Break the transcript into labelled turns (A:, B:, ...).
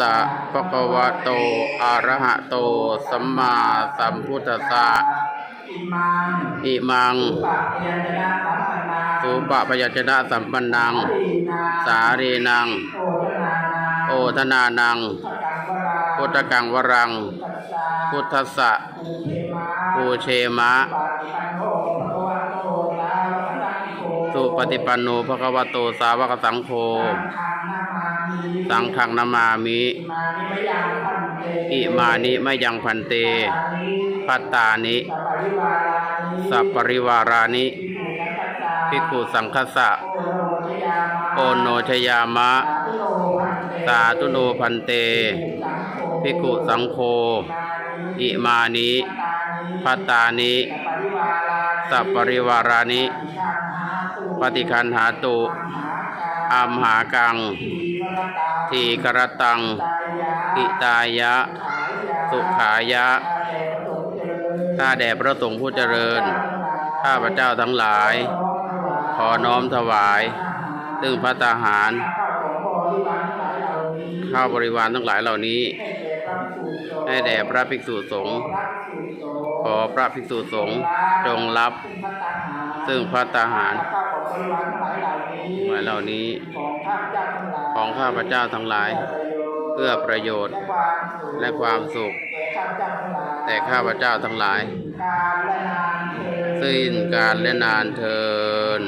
A: สะปะคะวะโต อะระหะโต สัมมาสัมพุทธัสสะ
B: อิมัง สุปะพยัญชนะสัมปันนา
A: สุปะปยัญชนะสัมปันนัง
B: ดีนา
A: สารีนัง
B: โอทนานั
A: ง
B: พุ
A: ทธกังวรัง พุทธสะปูเชมะ
B: สุ
A: ปฏิปันโนภะคะวะโต สาวกสังโฆ
B: สังฆานามามิ
A: สังนามามิ
B: อิมานิมยังพันเต
A: อิมานิมะยังพันเต
B: ปัตตานิ
A: สัปปริวารานิ
B: สัปปริวารานิ
A: ภิกขุสังฆัสสะ
B: โอน
A: โนชยามะ
B: สาธุโนพันเต
A: ภิกขุสังโฆ
B: อิมานิ
A: พัตตานิสัปปริวารานิปฏิคันหาตุ อัมหากัง ทีกรตังอิตายะ สุขายะ ข้าแด่พระสงฆ์ผู้เจริญ ข้าพระเจ้าทั้งหลาย ขอน้อมถวาย ซึ่งพระตาหาร ข้าวบริวารทั้งหลายเหล่านี้ ให้แด่พระภิกษุสงฆ์ ขอพระภิกษุสงฆ์จงรับ ซึ่งพระตาหาร หเหล่านมายเหล่านี้ของข้าพเจ้าทั้งหลายเจ้าทั้งหลาย เพื่อประโยชน์และความสุข แต่ข้าพเจ้าทั้งหลายสิ้นการและนานเทิน